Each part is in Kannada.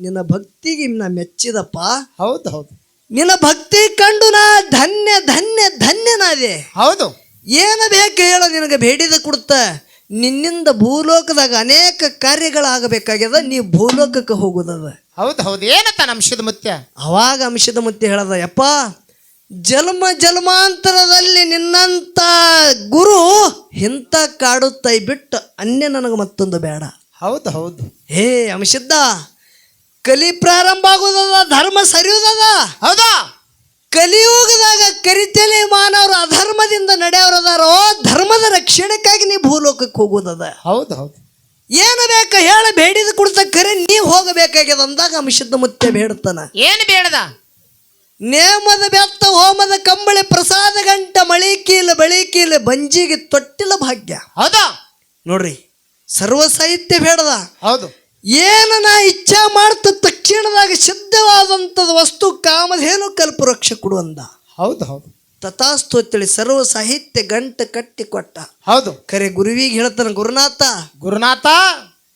ನಿನ್ನ ಭಕ್ತಿಗೆ ನಾ ಮೆಚ್ಚಿದಪ್ಪ. ಹೌದು ಹೌದು. ನಿನ್ನ ಭಕ್ತಿ ಕಂಡು ನಾ ಧನ್ಯ ಧನ್ಯ ಧನ್ಯನಾದೆ. ಹೌದು. ಏನು ಬೇಕು ಹೇಳ ನಿನಗೆ ಬೇಡಿದ ಕೊಡ್ತ. ನಿನ್ನಿಂದ ಭೂಲೋಕದಾಗ ಅನೇಕ ಕಾರ್ಯಗಳಾಗಬೇಕಾಗ್ಯದ ನೀ ಭೂಲೋಕಕ್ಕೆ ಹೋಗುದದ. ಹೌದು ಹೌದು. ಏನತ್ತ ಅಂಶದ ಮುತ್ಯ? ಅವಾಗ ಅಂಶದ ಮುತ್ಯ ಹೇಳದ ಯಪ್ಪ ಜನ್ಮ ಜನ್ಮಾಂತರದಲ್ಲಿ ನಿನ್ನಂತ ಗುರು ಇಂಥ ಕಾಡು ತೈ ಬಿಟ್ಟು ಅನ್ಯ ನನಗೆ ಮತ್ತೊಂದು ಬೇಡ. ಹೌದು ಹೌದು. ಹೇ ಅಂಶದ್ದ ಕಲಿ ಪ್ರಾರಂಭ ಆಗೋದದ ಧರ್ಮ ಸರಿಯುದದ ಹೌದಾ? ಕಲಿಯುಗದಾಗ ಕರಿತಲೆ ಮಾನವರು ಅಧರ್ಮದಿಂದ ನಡೆಯವರದಾರೋ ಧರ್ಮದ ರಕ್ಷಣೆಗಾಗಿ ನೀ ಭೂಲೋಕಕ್ಕೆ ಹೋಗೋದದ. ಹೌದು ಹೌದು. ಏನು ಬೇಕ ಹೇಳ ಬೇಡಿದ ಕುಡ್ತ ಕರೆ ನೀ ಹೋಗಬೇಕಾಗ್ಯದ ಅಂದಾಗ ಅಂಶದ ಮುತ್ತೆ ಬೇಡ್ತಾನ. ಏನು ಬೇಡದ? ನೇಮದ ಬೆತ್ತ ಹೋಮದ ಕಂಬಳಿ ಪ್ರಸಾದ ಗಂಟ ಮಳಿಕೀಲ ಬಳಿಕೀಲ ಬಂಜಿಗೆ ತೊಟ್ಟಿಲ ಭಾಗ್ಯ. ಹೌದಾ? ನೋಡ್ರಿ ಸರ್ವ ಸಾಹಿತ್ಯ ಬೇಡದ. ಹೌದು. ಏನು ನಾ ಇಚ್ಛಾ ಮಾಡ್ತ ತಕ್ಷಣದಾಗ ಸಿದ್ಧವಾದಂಥದ್ದು ವಸ್ತು ಕಾಮಧೇನು ಕಲ್ಪವೃಕ್ಷ ಕೊಡು ಅಂದ. ಹೌದು ಹೌದು. ತಥಾಸ್ತು ಅಂತೇಳಿ ಸರ್ವ ಸಾಹಿತ್ಯ ಗಂಟು ಕಟ್ಟಿ ಕೊಟ್ಟ. ಹೌದು. ಕರೆ ಗುರುವಿಗೆ ಹೇಳ್ತಾನ ಗುರುನಾಥ ಗುರುನಾಥ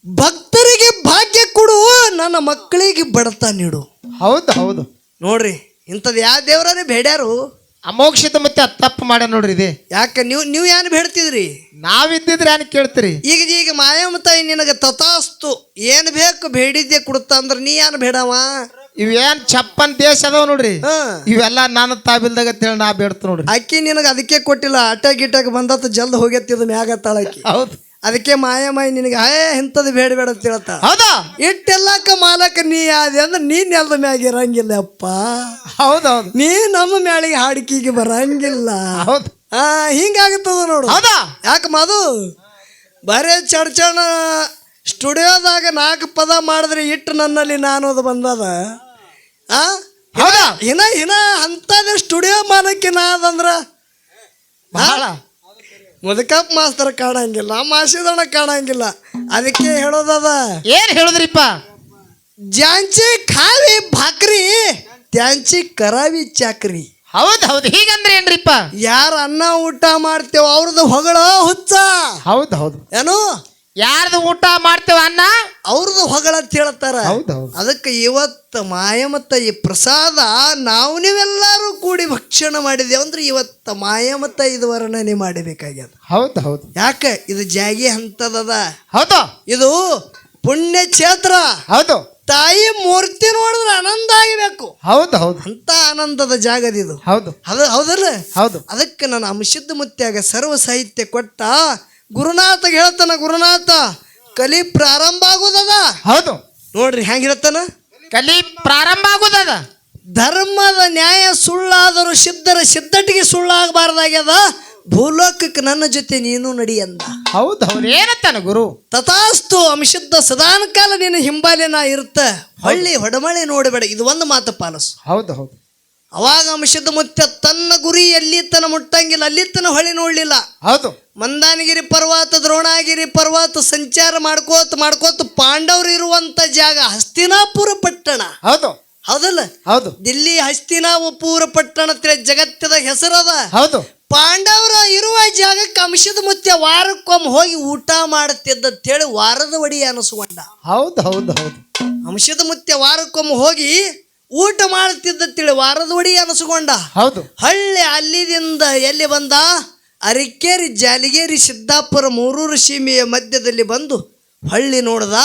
ಭಕ್ತರಿಗೆ ಭಾಗ್ಯ ಕೊಡು ನನ್ನ ಮಕ್ಕಳಿಗೆ ಬಡತ ನೀಡು. ಹೌದು ಹೌದು. ನೋಡ್ರಿ ಇಂಥದ್ದು ಯಾವ ದೇವರೇ ಬೇಡ್ಯಾರು? ಅಮೋಕ್ಷದ ಮತ್ತೆ ತಪ್ಪು ಮಾಡ್ಯ ನೋಡ್ರಿ ಇದೆ. ಯಾಕೆ ನೀವು ನೀವು ಏನು ಬೇಡ್ತಿದ್ರಿ? ನಾವಿದ್ದಿದ್ರೆ ಏನು ಕೇಳ್ತೀರಿ? ಈಗ ಈಗ ಮಾಯಮ್ಮ ತಾಯಿ ನಿನಗೆ ತಥಾಸ್ತು? ಏನು ಬೇಕು ಬೇಡಿದ್ದೆ ಕೊಡುತ್ತಾ ಅಂದ್ರೆ ನೀ ಏನು ಬೇಡವ? ಇವೇನ್ ಚಪ್ಪನ್ ದೇಶ ಅದಾವ ನೋಡ್ರಿ? ಇವೆಲ್ಲ ನಾನು ತಾಬಿಲ್ದಾಗ ತಿಳಿ ನಾ ಬೇಡ್ತ ನೋಡ್ರಿ. ಅಕ್ಕಿ ನಿನಗೆ ಅದಕ್ಕೆ ಕೊಟ್ಟಿಲ್ಲ ಅಟ ಗಿಟಕ್ ಬಂದತ್ತ ಜಲ್ದ ಹೋಗ್ಯತ್ತಿದ ಮ್ಯಾಗ ತಾಳಕ್ಕಿ ಹೌದು. ಅದಕ್ಕೆ ಮಾಯಮಾಯಿ ನಿನಗೆ ಹೇ ಇಂಥದ್ದು ಬೇಡ ಬೇಡ ಅಂತ ಹೇಳ್ತಾ ಹೌದಾ? ಇಟ್ಟೆಲ್ಲಕ್ಕ ಮಾಲಕ ನೀ ಆದಿ ಅಂದ್ರೆ ನೀ ನೆಲದ ಮ್ಯಾಗ ಇರಂಗಿಲ್ಲ ಅಪ್ಪ ಹೌದೌದು. ಹೌದು ನೀ ನಮ್ಮ ಮ್ಯಾಳಿಗೆ ಹಾಡಿಕೆಗೆ ಬರಂಗಿಲ್ಲ. ಹೌದು. ಆ ಹಿಂಗಾಗುತ್ತದ ನೋಡು. ಹೌದಾ? ಯಾಕೆ ಮಾದು ಬರೇ ಚಡ್ಚಣ ಸ್ಟುಡಿಯೋದಾಗ ನಾಲ್ಕು ಪದ ಮಾಡಿದ್ರೆ ಇಟ್ಟು ನನ್ನಲ್ಲಿ ನಾನು ಅದು ಬಂದದ. ಆ? ಹೌದಾ? ಹಿನ ಹಿನ ಅಂಥದ್ದೇ ಸ್ಟುಡಿಯೋ ಮಾಲಕ್ಕೆ ನಾದಂದ್ರ ಬಹಳ. ಮುದಕಪ್ಪ ಮಾಸ್ತರ ಕಾಣಂಗಿಲ್ಲ ಮಾಸಿದಣ್ಣ ಕಾಣಂಗಿಲ್ಲ. ಅದಕ್ಕೆ ಹೇಳೋದದ? ಏನ್ ಹೇಳುದ್ರಿಪ್ಪ? ಜಾಂಚಿ ಖಾವಿ ಭಾಕ್ರಿ ತ್ಯಾಂಚಿ ಕರಾವಿ ಚಾಕ್ರಿ. ಹೌದು ಹೌದು ಹೀಗಂದ್ರೆ ಏನ್ರಿಪ್ಪ? ಯಾರ ಅನ್ನ ಊಟ ಮಾಡ್ತೇವ ಅವ್ರದ್ದು ಹೊಗಳ ಹುಚ್ಚ. ಹೌದು ಹೌದು. ಏನು? ಯಾರ್ದು ಊಟ ಮಾಡ್ತೇವ ಅನ್ನ? ಅವ್ರದ್ದು ಹೊಗಳ ಅಂತ ಹೇಳ್ತಾರ ಹೌದು ಅದಕ್ಕೆ ಇವತ್ತು ಮಾಯಮತ್ತ ಈ ಪ್ರಸಾದ ನಾವು ನೀವೆಲ್ಲರೂ ಕೂಡಿ ಭಕ್ಷಣ ಮಾಡಿದೆ ಅಂದ್ರೆ ಇವತ್ತು ಮಾಯಮತ್ತ ಇದು ವರ್ಣನೆ ಮಾಡಬೇಕಾಗ್ಯದ. ಹೌದು ಹೌದು. ಯಾಕೆ? ಇದು ಜಾಗಿ ಹಂತದದ. ಹೌದು. ಇದು ಪುಣ್ಯ ಕ್ಷೇತ್ರ. ಹೌದು. ತಾಯಿ ಮೂರ್ತಿ ನೋಡಿದ್ರೆ ಆನಂದ ಆಗಬೇಕು. ಹೌದು ಹೌದು. ಅಂತ ಆನಂದದ ಜಾಗದಿದು ಹೌದು. ಅದು ಹೌದಲ್ಲ? ಹೌದು. ಅದಕ್ಕೆ ನಾನು ಅಂಶದ ಮುತ್ಯಾಗ ಸರ್ವ ಸಾಹಿತ್ಯ ಕೊಟ್ಟ ಗುರುನಾಥಗೆ ಹೇಳ್ತಾನ ಗುರುನಾಥ ಕಲಿ ಪ್ರಾರಂಭ ಆಗುದದ? ಹೌದು. ನೋಡ್ರಿ ಹೆಂಗಿರತ್ತನ ಕಲಿ ಪ್ರಾರಂಭ ಆಗುದದ? ಧರ್ಮದ ನ್ಯಾಯ ಸುಳ್ಳಾದರೂ ಸಿದ್ಧರ ಸಿದ್ಧಟಿಗೆ ಸುಳ್ಳಾಗಬಾರ್ದಾಗ್ಯದ? ಭೂಲೋಕಕ್ಕೆ ನನ್ನ ಜೊತೆ ನೀನು ನಡಿ ಅಂದ. ಹೌದು ಏನತ್ತಾನ ಗುರು? ತಥಾಸ್ತು ಅಂಶದ ಸದಾನ ಕಾಲ ನೀನು ಹಿಂಬಾಲಿನ ಇರುತ್ತ ಹೊಳ್ಳಿ ಹೊಡಮಳೆ ನೋಡಬೇಡ. ಇದು ಒಂದು ಮಾತು ಪಾಲಸು. ಹೌದು ಹೌದು. ಅವಾಗ ಅಂಶದ ಮುತ್ತ ತನ್ನ ಗುರಿ ಎಲ್ಲಿ ತನ ಮುಟ್ಟಂಗಿಲ್ಲ ಅಲ್ಲಿ ತನ ಹೊಳಿ ನೋಡ್ಲಿಲ್ಲ. ಹೌದು. ಮಂದಾನಗಿರಿ ಪರ್ವತ ದ್ರೋಣಗಿರಿ ಪರ್ವತ ಸಂಚಾರ ಮಾಡ್ಕೋತ ಮಾಡ್ಕೋತ ಪಾಂಡವರು ಇರುವಂತ ಜಾಗ ಹಸ್ತಿನಾಪುರ ಪಟ್ಟಣ. ಹೌದು. ಹೌದಲ್ಲ? ಹೌದು. ದಿಲ್ಲಿ ಹಸ್ತಿನಾಪುರ ಪಟ್ಟಣ ಜಗತ್ತದ ಹೆಸರದ ಹೌದು. ಪಾಂಡವರ ಇರುವ ಜಾಗಕ್ಕೆ ಅಂಶದ ಮುತ್ಯ ವಾರಕ್ಕೊಮ್ಮೆ ಹೋಗಿ ಊಟ ಮಾಡುತ್ತಿದ್ದ ಅಂತೇಳಿ ವಾರದ ಒಡಿ ಅನಿಸ್ಕೊಂಡ. ಹೌದು ಹೌದು ಹೌದು. ಅಂಶದ ಮುತ್ಯ ವಾರಕ್ಕೊಮ್ಮೆ ಹೋಗಿ ಊಟ ಮಾಡುತ್ತಿದ್ದ ತಿಳಿ ವಾರದ ಒಡಿ ಅನಿಸ್ಕೊಂಡ. ಹೌದು. ಹಳ್ಳಿ ಅಲ್ಲಿದಿಂದ ಎಲ್ಲಿ ಬಂದ? ಅರಿಕೇರಿ ಜಾಲಿಗೇರಿ ಸಿದ್ದಾಪುರ ಮೂರೂರು ಸೀಮೆಯ ಮಧ್ಯದಲ್ಲಿ ಬಂದು ಹಳ್ಳಿ ನೋಡ್ದ.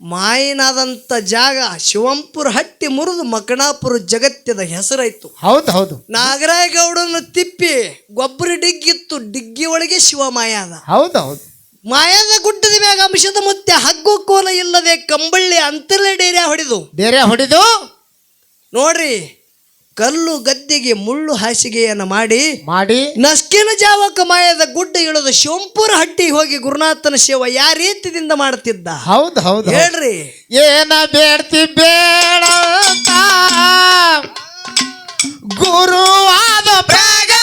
ಮಾಯಿನಾದಂಥ ಜಾಗ ಶಿವಂಪುರ ಹಟ್ಟಿ ಮುರಿದು ಮಕಣಾಪುರ ಜಗತ್ತದ ಹೆಸರಾಯ್ತು. ಹೌದು ಹೌದು. ನಾಗರಾಯಗೌಡನ ತಿಪ್ಪಿ ಗೊಬ್ಬರ ಡಿಗ್ಗಿತ್ತು ಡಿಗ್ಗಿ ಒಳಗೆ ಶಿವ ಮಾಯಾದ ಹೌದು ಹೌದು. ಮಾಯದ ಗುಡ್ಡದ ಮ್ಯಾಗ ಅಂಶದ ಮುತ್ತೆ ಹಗ್ಗು ಕೋಲ ಇಲ್ಲದೆ ಕಂಬಳ್ಳಿ ಅಂತಲೇ ಡೇರ್ಯ ಹೊಡೆದು. ಬೇರೆ ಹೊಡಿದು ನೋಡ್ರಿ ಕಲ್ಲು ಗದ್ದೆಗೆ ಮುಳ್ಳು ಹಾಸಿಗೆಯನ್ನು ಮಾಡಿ ಮಾಡಿ. ನಸ್ಕಿನ ಜಾವಕ ಮಾಯದ ಗುಡ್ಡ ಇಳಿದು ಶಂಪುರ ಹಟ್ಟಿಗೆ ಹೋಗಿ ಗುರುನಾಥನ ಸೇವ ಯಾವ ರೀತಿಯಿಂದ ಮಾಡ್ತಿದ್ದ ಹೌದು ಹೌದು. ಹೇಳ್ರಿ. ಏನ ಬೇಡ್ತಿ ಬೇಡ ಗುರುವಾದ ಪ್ರಗಟ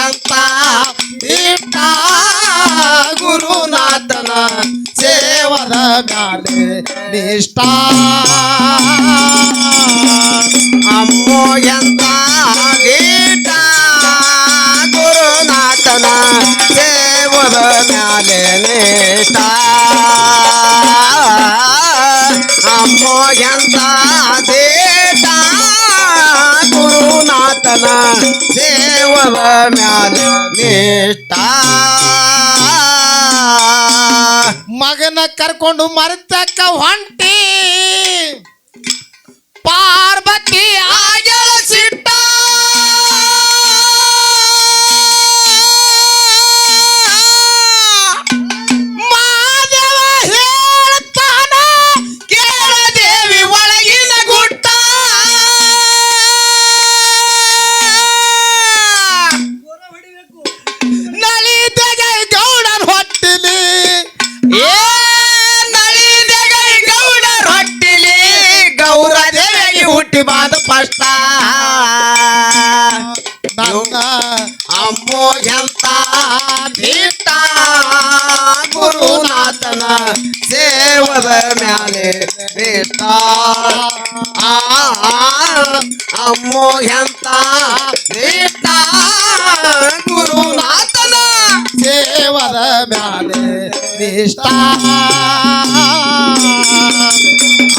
ಎಂತ ಇಟ್ಟ ಗುರುನಾಥನ ಸೇವದ ಗಾಲೆ ನಿಷ್ಠ? ಅಮ್ಮೋ, ಎಂತ ಇಟ್ಟ ಗುರುನಾಥನ ಸೇವದ ಮ್ಯಾಲೆ ನಿಷ್ಠ? ಅಮ್ಮೋ, ಎಂತ ದೇಟ ಗುರುನಾಥನ ದೇವರ ಮ್ಯಾಲ ನೇಟ ನಿಷ್ಠ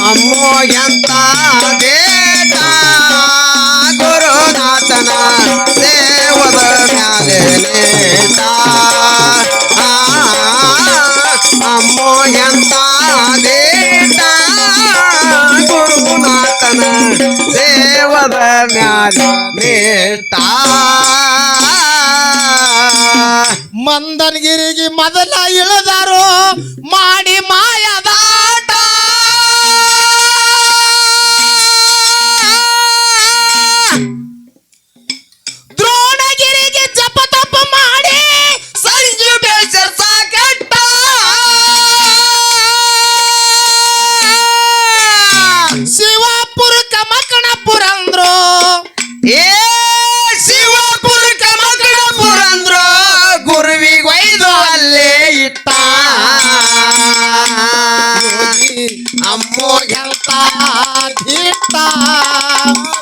ಅಮ್ಮೋ, ಎಂತ ದೇಟ? ಗುರುನಾಥನ ಸೇವದ ಮ್ಯಾಲೆ ನೇಟ ಅಮ್ಮೋ, ಎಂತ ದೇಟ? ಗುರುನಾಥನ ದೇವರ ಮ್ಯಾಲೆ ನೇಟ ಮಂದನಗಿರಿಗೆ ಮೊದಲ ಇಳಿದಾರು ಮಾಡಿ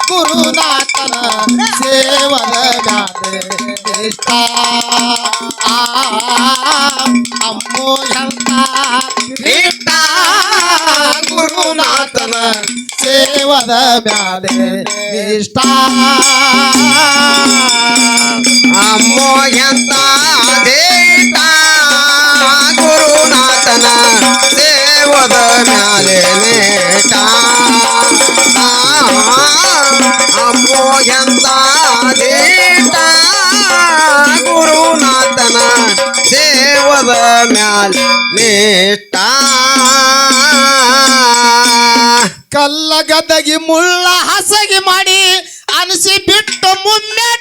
ಗುರುನಾಥನ ಸೇವದ ಮ್ಯಾಲೆ ಇಷ್ಟ ಅಮ್ಮೋ ಎಂತ ಗುರುನಾಥನ ಸೇವದ ಮ್ಯಾಲೆ ಇಷ್ಟ ಅಮ್ಮೋ ಎಂತ ದೇಟ ಗುರುನಾಥನ ಸೇವದ ಮ್ಯಾಲೆ ನೇಟ ಅಮ್ಮೋ, ಎಂತ ದೇಟ ಗುರುನಾಥನ ದೇವದ ಮ್ಯಾಲೆ ನೇಟ ಕಲ್ಲ ಗದಗಿ ಮುಳ್ಳ ಹಸಗಿ ಮಾಡಿ ಅನಿಸಿ ಬಿಟ್ಟು ಮುಮ್ಮೆಟ್ಟ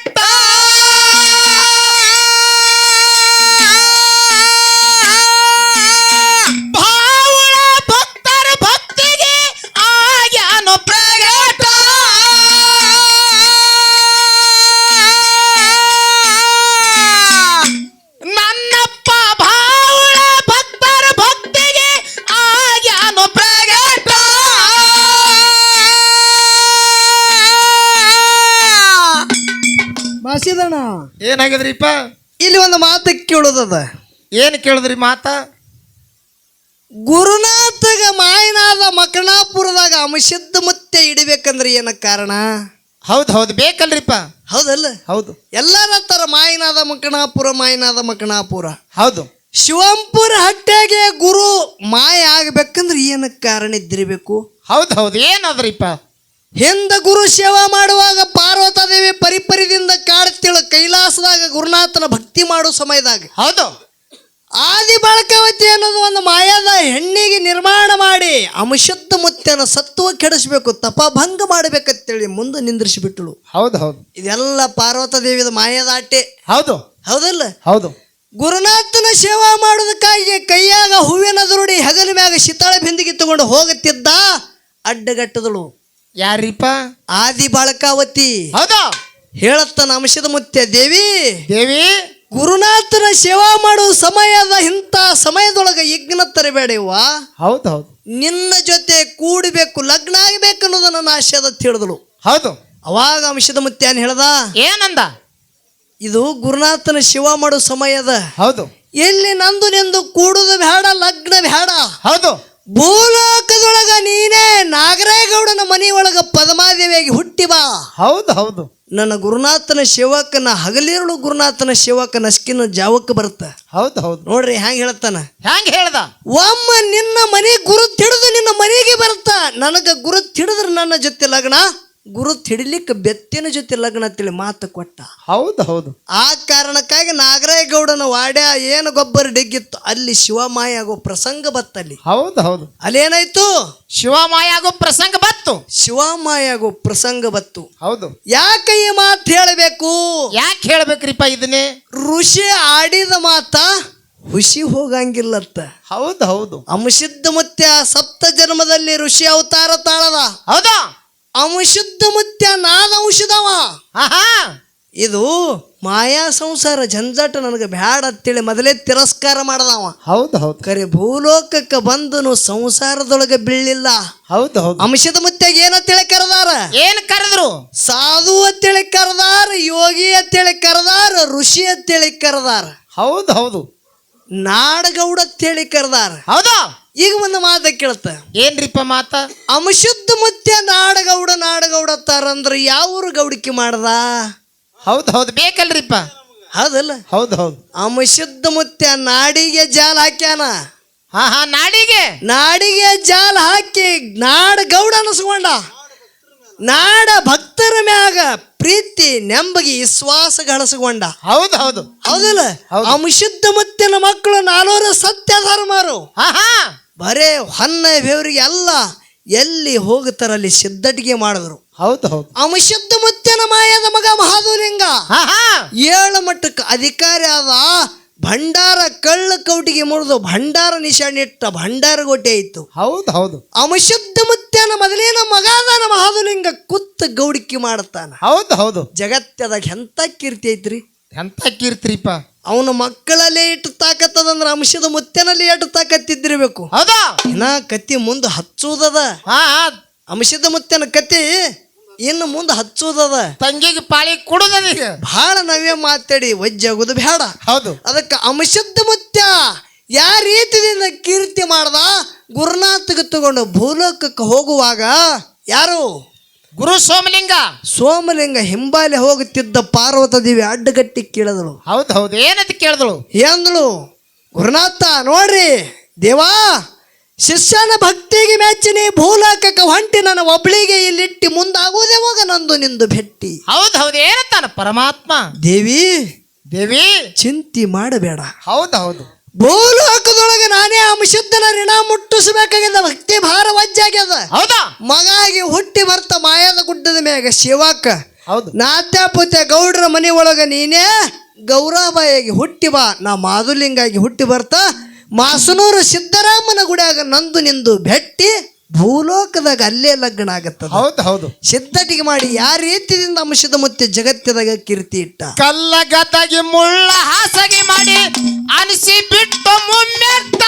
ಏನಾಗಿದ್ರಿಪ್ಪ ಇಲ್ಲಿ ಒಂದು ಮಾತು ಕೇಳೋದದ. ಏನು ಕೇಳಿದ್ರಿ ಮಾತ? ಗುರುನಾಥಗ ಮಾಯನಾದ ಮಕಣಾಪುರದಾಗ ಅಮಿಷದ್ದ ಮತ್ತೆ ಇಡಬೇಕಂದ್ರೆ ಏನ ಕಾರಣ? ಹೌದು ಹೌದು ಬೇಕಲ್ರಿಪ್ಪ. ಹೌದಲ್ಲ? ಹೌದು. ಎಲ್ಲರ ತರ ಮಾಯನಾದ ಮಕನಾಪುರ ಮಾಯನಾದ ಮಕನಾಪುರ. ಹೌದು. ಶಿವಂಪುರ ಹಟ್ಟೆಗೆ ಗುರು ಮಾಯ ಆಗ್ಬೇಕಂದ್ರೆ ಏನಕ್ಕೆ ಕಾರಣ ಇದ್ದಿರಬೇಕು? ಹೌದು ಹೌದು ಏನದ್ರಿಪ್ಪ? ಹಿಂದ ಗುರು ಸೇವಾ ಮಾಡುವಾಗ ಪಾರ್ವತಾದೇವಿ ಪರಿಪರಿದಿಂದ ಕಾಡ್ತಿಳು ಕೈಲಾಸದಾಗ ಗುರುನಾಥನ ಭಕ್ತಿ ಮಾಡೋ ಸಮಯದಾಗ. ಹೌದು. ಆದಿ ಬಳಕವತಿ ಅನ್ನೋದು ಒಂದು ಮಾಯಾದ ಹೆಣ್ಣಿಗೆ ನಿರ್ಮಾಣ ಮಾಡಿ ಅಮಶುದ್ಧ ಮುತ್ತನ ಸತ್ವ ಕೆಡಿಸ್ಬೇಕು ತಪಭಂಗ ಮಾಡಬೇಕಂತೇಳಿ ಮುಂದೆ ನಿಂದ್ರಿಸಿಬಿಟ್ಟಳು. ಹೌದು ಹೌದು. ಇದೆಲ್ಲ ಪಾರ್ವತ ದೇವಿದ ಮಾಯದ ಆಟೆ. ಹೌದು. ಹೌದಲ್ಲ? ಹೌದು. ಗುರುನಾಥನ ಸೇವಾ ಮಾಡೋದಕ್ಕಾಗಿ ಕೈಯಾಗ ಹೂವಿನ ದುರುಡಿ ಹಗಲ ಮ್ಯಾಗ ಶೀತಾಳ ಬಿಂದಿಗೆ ತಗೊಂಡು ಹೋಗುತ್ತಿದ್ದ ಅಡ್ಡಗಟ್ಟದಳು. ಯಾರಿಪ್ಪ? ಆದಿ ಬಾಳಕಾವತಿ. ಹೌದಾ? ಹೇಳತ್ತ ಅಂಶದ ಮುತ್ಯ ದೇವಿ. ದೇವಿ? ಗುರುನಾಥನ ಸೇವಾ ಮಾಡೋ ಸಮಯದ ಇಂಥ ಸಮಯದೊಳಗೆ ಯಜ್ಞ ತರಬೇಡವ್ವ. ಹೌದು ಹೌದು ನಿನ್ನ ಜೊತೆ ಕೂಡಬೇಕು ಲಗ್ನ ಆಗಬೇಕು ಅನ್ನೋದು ನನ್ನ ಆಶೆ ಅದ ತಿಳಿದಳು ಹೌದು. ಅವಾಗ ಅಂಶದ ಮುತ್ಯಾನ್ ಹೇಳ್ದ? ಏನಂದ? ಇದು ಗುರುನಾಥನ ಶಿವ ಮಾಡೋ ಸಮಯದ. ಹೌದು. ಎಲ್ಲಿ ನಂದು ನಿಂದು ಕೂಡುದು ಬೇಡ ಲಗ್ನ ಬೇಡ ಹೌದು. ಭೂಲೋಕದೊಳಗ ನೀನೇ ನಾಗರೇಗೌಡನ ಮನೆಯೊಳಗ ಪದ್ಮಾದೇವಿಯಾಗಿ ಹುಟ್ಟಿ ಬಾ. ಹೌದು ಹೌದು. ನನ್ನ ಗುರುನಾಥನ ಸೇವಕನ ಹಗಲಿರುಳು ಗುರುನಾಥನ ಸೇವಕ ನಸ್ಕಿನ ಜಾವಕ್ಕೆ ಬರುತ್ತ. ಹೌದು ಹೌದು. ನೋಡ್ರಿ ಹ್ಯಾಂಗ ಹೇಳ್ತಾನ? ಹ್ಯಾಂಗ ಹೇಳ್ದ? ಒಮ್ಮ ನಿನ್ನ ಮನೆ ಗುರುತ್ ಹಿಡಿದು ನಿನ್ನ ಮನೆಗೆ ಬರುತ್ತ ನನಗ ಗುರುತ್ ಹಿಡಿದ್ರೆ ನನ್ನ ಜೊತೆ ಲಗ್ನ? ಗುರುತ್ ಹಿಡಿಲಿಕ್ಕೆ ಬೆತ್ತಿನ ಜೊತೆ ಲಗ್ನ ತಿಳಿ ಮಾತು ಕೊಟ್ಟ. ಹೌದು ಹೌದು. ಆ ಕಾರಣಕ್ಕಾಗಿ ನಾಗರಾಯಗೌಡನ ವಾಡ್ಯ ಏನು ಗೊಬ್ಬರ ಡಿಗ್ಗಿತ್ತು? ಅಲ್ಲಿ ಶಿವಮಾಯ ಆಗೋ ಪ್ರಸಂಗ ಬತ್ತಲ್ಲಿ. ಹೌದು ಹೌದು. ಅಲ್ಲೇನಾಯ್ತು? ಶಿವಮಾಯ ಆಗೋ ಪ್ರಸಂಗ ಬತ್ತು. ಶಿವಮಾಯ ಆಗೋ ಪ್ರಸಂಗ ಬತ್ತು. ಹೌದು. ಯಾಕೆ ಈ ಮಾತು ಹೇಳಬೇಕು? ಯಾಕೆ ಹೇಳ್ಬೇಕ್ರಿಪ್ಪ ಇದನ್ನೇ? ಋಷಿ ಆಡಿದ ಮಾತ ಹುಷಿ ಹೋಗಂಗಿಲ್ಲತ್ತ. ಹೌದು ಹೌದು. ಅಂಶುದ್ಧ ಮುತ್ಯ ಸಪ್ತ ಜನ್ಮದಲ್ಲಿ ಋಷಿ ಅವತಾರ ತಾಳದ. ಹೌದು? ಅಂಶುದ್ಧ ಮುತ್ಯ ನಾದ ಔಷಧವ ಇದು ಮಾಯಾ ಸಂಸಾರ ಜಂಜಾಟ ನನಗೆ ಬ್ಯಾಡ ಅಂತೇಳಿ ಮೊದಲೇ ತಿರಸ್ಕಾರ ಮಾಡದವ. ಹೌದು ಹೌದು. ಕರೆ ಭೂಲೋಕಕ್ಕೆ ಬಂದನು ಸಂಸಾರದೊಳಗೆ ಬೀಳಿಲ್ಲ ಹೌದು ಹೌದು. ಅಂಶದ ಮುತ್ಯಾಗ ಏನಂತೇಳಿ ಕರೆದಾರ? ಏನ್ ಕರೆದ್ರು? ಸಾಧು ಅಂತೇಳಿ ಕರೆದಾರ ಯೋಗಿ ಅಂತೇಳಿ ಕರೆದಾರ ಋಷಿ ಅಂತೇಳಿ ಕರೆದಾರ. ಹೌದು ಹೌದು. ನಾಡಗೌಡ ಅಂತೇಳಿ ಕರೆದಾರ. ಹೌದಾ? ಈಗ ಒಂದು ಮಾತ ಕೇಳ್ತ. ಏನ್ರಿಪ್ಪ ಮಾತ? ಅಮಶುದ್ಧ ಮುತ್ಯ ನಾಡಗೌಡ ನಾಡಗೌಡ ಅಂತಾರಂದ್ರ ಯಾವೂರು ಗೌಡಿಕೆ ಮಾಡ್ದ? ಹೌದು ಹೌದು ಬೇಕಲ್ರಿಪ್ಪ. ಹೌದಲ್ಲ? ಹೌದು ಹೌದು. ಅಮಶುದ್ಧ ಮುತ್ಯ ನಾಡಿಗೆ ಜಾಲ ಹಾಕ್ಯಾನ. ಹಾ ಹಾ ನಾಡಿಗೆ? ನಾಡಿಗೆ ಜಾಲ ಹಾಕಿ ನಾಡ ಗೌಡ ಅನಿಸ್ಕೊಂಡ. ನಾಡ ಭಕ್ತರ ಮ್ಯಾಗ ಪ್ರೀತಿ ನೆಂಬಗಿ ವಿಶ್ವಾಸ ಗಳಿಸಿಕೊಂಡ. ಹೌದು ಹೌದು ಹೌದಲ್ಲ? ಹೌದು. ಅಂಶುದ್ಧ ನಮ್ಮ ಮಕ್ಕಳು ನಾಲ್ವರು ಸತ್ಯ ಧರ್ಮರು ಬರೇ ಹೊನ್ನ ಬೇವರಿಗೆ ಅಲ್ಲ ಎಲ್ಲಿ ಹೋಗುತ್ತಾರ ಅಲ್ಲಿ ಸಿದ್ಧಟಿಗೆ ಮಾಡಿದ್ರು. ಹೌದು ಹೌದು. ಅಂಶುದ್ಧ ಮುತ್ತಿನ ಮಾಯದ ಮಗ ಹಾ ಏಳು ಮಟ್ಟಕ್ಕೆ ಅಧಿಕಾರಿ ಆದ ಭಂಡಾರ ಕಳ್ಳ ಕೌಟಿಗೆ ಮುರಿದು ಭಂಡಾರ ನಿಶಾನಿಟ್ಟ ಭಂಡಾರ ಗೋಟೆ ಇತ್ತು ಹೌದು ಹೌದು. ಅಂಶುದ್ಧ ಮುತ್ಯನ ಮೊದಲೇನ ನಮ್ಮ ಮಹಾದೇವಲಿಂಗ ಕುತ್ತ ಗೌಡಿಕೆ ಮಾಡುತ್ತಾನ ಹೌದು ಹೌದು. ಜಗತ್ತದಾಗ ಎಂತ ಕೀರ್ತಿ ಐತ್ರಿ? ಎಂತ ಕೀರ್ತಿರಿಪ್ಪ? ಅವನ ಮಕ್ಕಳಲ್ಲೇ ಇಟ್ಟು ತಾಕತ್ತದಂದ್ರ ಅಂಶದ ಮುತ್ತೆನಲ್ಲಿ ಎಷ್ಟು ತಾಕತ್ತಿದ್ದಿರ್ಬೇಕು. ಹೌದಾ? ಇನ್ನ ಕತ್ತಿ ಮುಂದೆ ಹಚ್ಚುವುದದ ಹಾ ಹಾ. ಅಂಶದ ಮುತ್ತೆನ ಕತ್ತಿ ಇನ್ನು ಮುಂದೆ ಹಚ್ಚುವುದದ ತಂಗಿಗೆ ಪಾಳಿ ಕೊಡುದ ಬಹಳ ನಾವೇ ಮಾತಾಡಿ ವಜ್ಜಾಗೋದು ಬೇಡ. ಹೌದು. ಅದಕ್ಕೆ ಅಂಶದ ಮುತ್ಯ ಯಾವ ರೀತಿಯಿಂದ ಕೀರ್ತಿ ಮಾಡ್ದ? ಗುರುನಾಥಗೆ ತಗೊಂಡು ಭೂಲೋಕಕ್ಕೆ ಹೋಗುವಾಗ ಯಾರು? ಗುರು ಸೋಮಲಿಂಗ. ಸೋಮಲಿಂಗ ಹಿಂಬಾಲೆ ಹೋಗುತ್ತಿದ್ದ ಪಾರ್ವತ ದೇವಿ ಅಡ್ಡಗಟ್ಟಿ ಕೇಳಿದಳು. ಹೌದು ಹೌದು ಏನಂತ ಕೇಳಿದಳು? ಎಂದಳು ಗುರುನಾಥ ನೋಡ್ರಿ ದೇವಾ ಶಿಷ್ಯನ ಭಕ್ತಿಗೆ ಮೆಚ್ಚಿನಿ ಭೂಲೋಕಕ್ಕೆ ಹೊಂಟಿ ನನ್ನ ಒಬ್ಳಿಗೆ ಇಲ್ಲಿಟ್ಟಿ ಮುಂದಾಗುವುದೇ ಹೋಗ ನಂದು ನಿಂದು ಭೆಟ್ಟಿ. ಹೌದು ಹೌದು ಏನಂತಾನ ಪರಮಾತ್ಮ? ದೇವಿ ದೇವಿ? ಚಿಂತಿ ಮಾಡಬೇಡ. ಹೌದು ಹೌದು. ಭೂಲೋಕದೊಳಗೆ ನಾನೇ ಅಂಶುದ್ಧನ ಋಣ ಮುಟ್ಟಿಸಬೇಕಾಗಿದ್ದ ಭಕ್ತಿ ಭಾರ ವಜ್ಜಾಗ್ಯದ ಹೌದಾ? ಮಗಾಗಿ ಹುಟ್ಟಿ ಬರ್ತ ಮಾಯದ ಗುಡ್ಡದ ಮ್ಯಾಗ ಶಿವಕ್ಕ. ಹೌದು. ನಾತ್ಯಾಪುತ್ಯ ಗೌಡ್ರ ಮನೆ ಒಳಗೆ ನೀನೇ ಗೌರವಾಯಿಯಾಗಿ ಹುಟ್ಟಿ ಬಾ ನಾ ಮಾಧುಲಿಂಗಾಗಿ ಹುಟ್ಟಿ ಬರ್ತಾ. ಮಾಸನೂರು ಸಿದ್ದರಾಮನ ಗುಡಿಯಾಗ ನಂದು ನಿಂದು ಭೆಟ್ಟಿ. ಭೂಲೋಕದಾಗ ಅಲ್ಲೇ ಲಗ್ನ ಆಗತ್ತದ. ಹೌದು ಹೌದು. ಸಿದ್ಧಟಿಗೆ ಮಾಡಿ ಯಾವ ರೀತಿಯಿಂದ ಅಂಶದ ಮುತ್ತೆ ಜಗತ್ತದಾಗ ಕೀರ್ತಿ ಇಟ್ಟ? ಕಲ್ಲ ಗದಗಿ ಮುಳ್ಳ ಹಾಸಗಿ ಮಾಡಿ ಅನಿಸಿ ಬಿಟ್ಟು ಮುಮ್ಮೆಟ್ಟ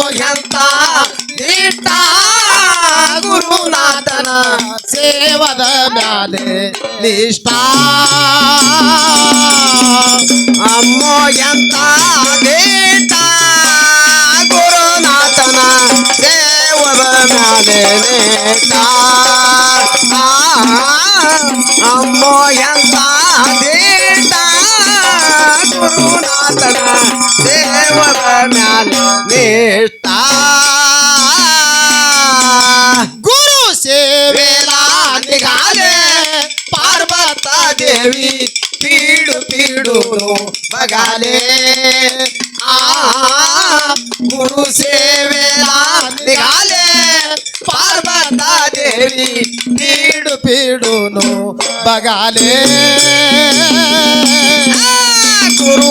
ಅಮ್ಮೋ ಎಂತ ಇಟ್ಟ ಗುರುನಾಥನ ಸೇವದ ಮ್ಯಾಲೆ ನಿಷ್ಠ ಅಮ್ಮೋ ಎಂತ ದೇಟ ಗುರುನಾಥನ ಸೇವದ ಮ್ಯಾಲೆ ನೇಟ ದೇವರ ಮ್ಯಾಲ ನಿಷ್ಠ ಗುರು ಸೇವೆಲಾ ನಿಘಾಲೆ ಪಾರ್ವತಾ ದೇವಿ ಪೀಡು ಪೀಡು ಬಗಾಲೆ. ಆ ಗುರು ಸೇವೆಲಾ ನಿಘಾಲೆ ಪಾರ್ವತಾ ದೇವಿ ಪೀಡು ಪೀಡು ಬಗಾಲೆ. ಗುರು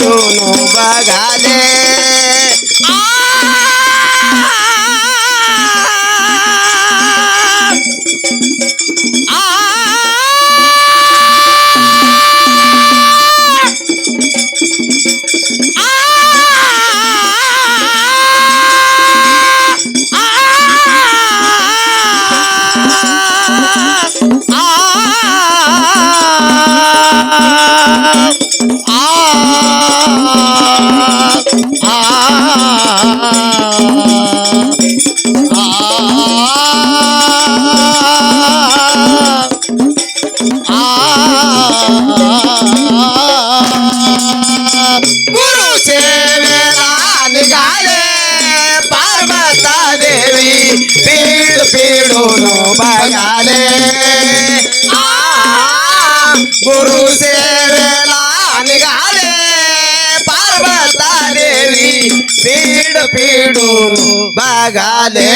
ಪೀಡು ಪೀಡುನು पीड़ो बजा ले। गुरु से निकाले पार्वता देवी पीड़ पीड़ो बगा ले।